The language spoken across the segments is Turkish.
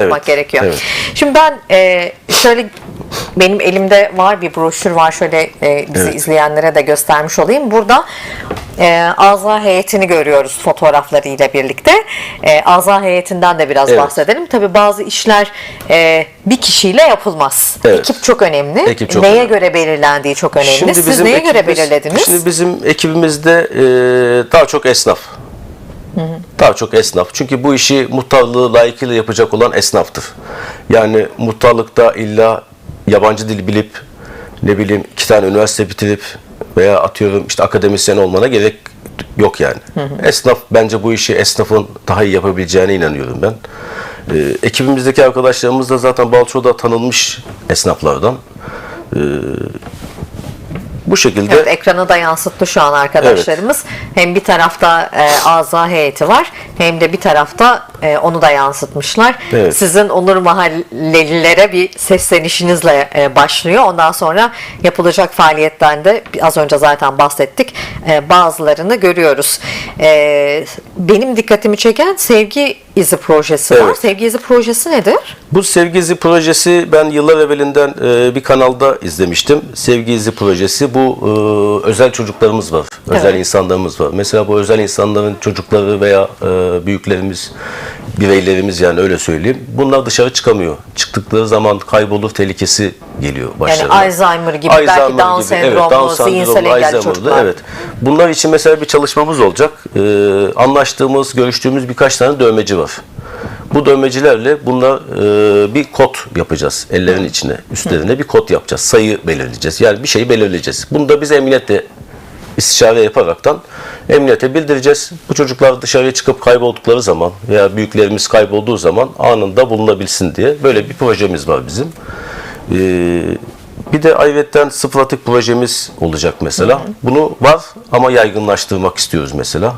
yapmak gerekiyor. evet. Şimdi ben e, şöyle benim elimde var bir broşür var şöyle e, bizi Evet. izleyenlere de göstermiş olayım. Burada e, Azra heyetini görüyoruz fotoğraflarıyla birlikte. E, Azra heyetinden de biraz Evet. bahsedelim. Tabii bazı işler e, bir kişiyle yapılmaz. Evet. Ekip çok önemli. Ekip çok Neye önemli. göre belirlendiği çok önemli. Şimdi Siz neye göre ekibimiz- belirlediniz? Şimdi bizim ekibimizde e, daha çok esnaf. Daha çok esnaf. Çünkü bu işi muhtarlığı layıkıyla yapacak olan esnaftır. Yani muhtarlıkta illa yabancı dil bilip ne bileyim iki tane üniversite bitirip veya atıyorum işte akademisyen olmana gerek yok yani. Esnaf bence bu işi esnafın daha iyi yapabileceğine inanıyorum ben. E, ekibimizdeki arkadaşlarımız da zaten Balço'da tanınmış esnaflardan. E, bu şekilde Evet, ekranı da yansıttı şu an arkadaşlarımız. Hem bir tarafta e, Azra heyeti var hem de bir tarafta e, onu da yansıtmışlar. Evet. Sizin Onur Mahallelilere bir seslenişinizle e, başlıyor. Ondan sonra yapılacak faaliyetten de az önce zaten bahsettik. E, bazılarını görüyoruz. E, benim dikkatimi çeken Sevgi İzi projesi var. Evet. Sevgi İzi projesi nedir? Bu Sevgi İzi projesi ben yıllar evvelinden e, bir kanalda izlemiştim. Sevgi İzi projesi bu e, özel çocuklarımız var. Özel Evet. insanlarımız var. Mesela bu özel insanların çocukları veya e, büyüklerimiz, bireylerimiz yani öyle söyleyeyim. Bunlar dışarı çıkamıyor. Çıktıkları zaman kaybolur tehlikesi geliyor Yani başlarına. Alzheimer gibi, belki Down sendromu, zihinsel engelli Alzheimer'lı, çocuklar. Evet. Bunlar için mesela bir çalışmamız olacak. Ee, anlaştığımız, görüştüğümüz birkaç tane dövmeci var. Bu dövmecilerle bunlar e, bir kod yapacağız ellerin içine, üstlerine bir kod yapacağız. Sayı belirleyeceğiz. Yani bir şeyi belirleyeceğiz. Bunu da biz emniyetle istişare yaparaktan emniyete bildireceğiz. Bu çocuklar dışarıya çıkıp kayboldukları zaman veya büyüklerimiz kaybolduğu zaman anında bulunabilsin diye böyle bir projemiz var bizim. Ee, bir de ayrıyetten sıfır atık projemiz olacak mesela. Bunu var ama yaygınlaştırmak istiyoruz mesela.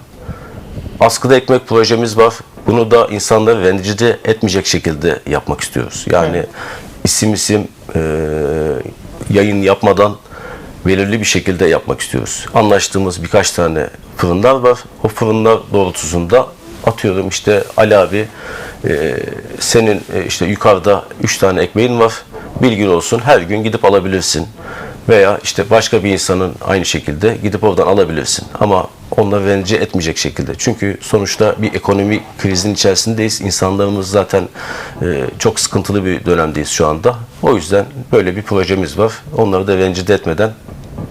Askıda ekmek projemiz var. Bunu da insanları rencide etmeyecek şekilde yapmak istiyoruz. Yani isim isim e, yayın yapmadan belirli bir şekilde yapmak istiyoruz. Anlaştığımız birkaç tane fırınlar var. O fırınlar doğrultusunda atıyorum işte Ali abi e, senin e, işte yukarıda 3 tane ekmeğin var. Bilgin olsun her gün gidip alabilirsin. Veya işte başka bir insanın aynı şekilde gidip oradan alabilirsin. Ama onları rencide etmeyecek şekilde. Çünkü sonuçta bir ekonomi krizin içerisindeyiz. İnsanlarımız zaten e, çok sıkıntılı bir dönemdeyiz şu anda. O yüzden böyle bir projemiz var. Onları da rencide etmeden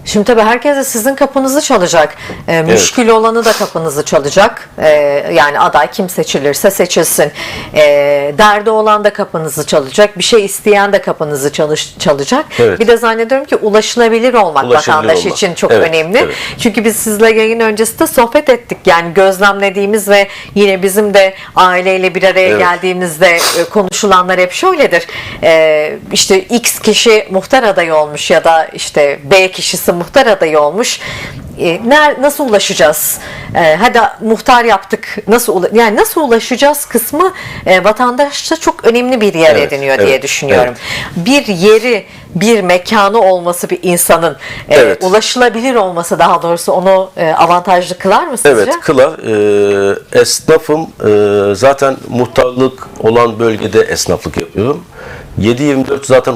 Şimdi tabii herkes de sizin kapınızı çalacak. E, müşkül olanı da kapınızı çalacak. E, yani aday kim seçilirse seçilsin. E, derdi olan da kapınızı çalacak. Bir şey isteyen de kapınızı çalış, çalacak. Evet. Bir de zannediyorum ki ulaşılabilir olmak Ulaşılabilir vatandaş olmak. için çok Evet, önemli. evet. Çünkü biz sizle yayın öncesinde sohbet ettik. Yani gözlemlediğimiz ve yine bizim de aileyle bir araya Evet. geldiğimizde e, konuşulanlar hep şöyledir. E, işte X kişi muhtar adayı olmuş ya da işte B kişisi muhtar adayı olmuş. E, ner- nasıl ulaşacağız? E, hadi muhtar yaptık. Nasıl yani nasıl ulaşacağız kısmı e, vatandaşta çok önemli bir yer Evet, ediniyor diye evet, düşünüyorum. Bir yeri, bir mekanı olması bir insanın e, Evet. ulaşılabilir olması daha doğrusu onu e, avantajlı kılar mı sizce? Evet kılar. Ee, esnafım ee, zaten muhtarlık olan bölgede esnaflık yapıyorum. 7-24 zaten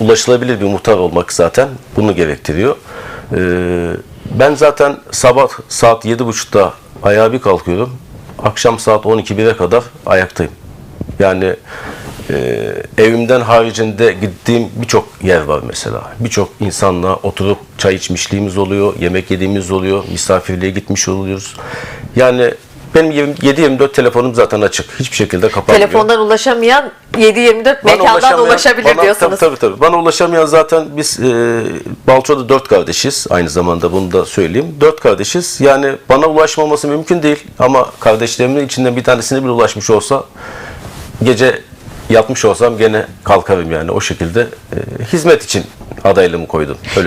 ulaşılabilir bir muhtar olmak zaten bunu gerektiriyor. Ee, ben zaten sabah saat 7.30'da ayağa bir kalkıyorum. Akşam saat 12-1'e kadar ayaktayım. Yani e, evimden haricinde gittiğim birçok yer var mesela. Birçok insanla oturup çay içmişliğimiz oluyor, yemek yediğimiz oluyor, misafirliğe gitmiş oluyoruz. Yani benim 7-24 telefonum zaten açık. Hiçbir şekilde kapanmıyor. Telefondan ulaşamayan 7-24 Bana mekandan ulaşabilir bana, diyorsunuz. Tabii, tabii. Bana ulaşamayan zaten biz e, Balço'da dört kardeşiz. Aynı zamanda bunu da söyleyeyim. Dört kardeşiz. Yani bana ulaşmaması mümkün değil. Ama kardeşlerimin içinden bir tanesine bile ulaşmış olsa gece yatmış olsam gene kalkarım yani. O şekilde e, hizmet için adaylığımı koydum. Öyle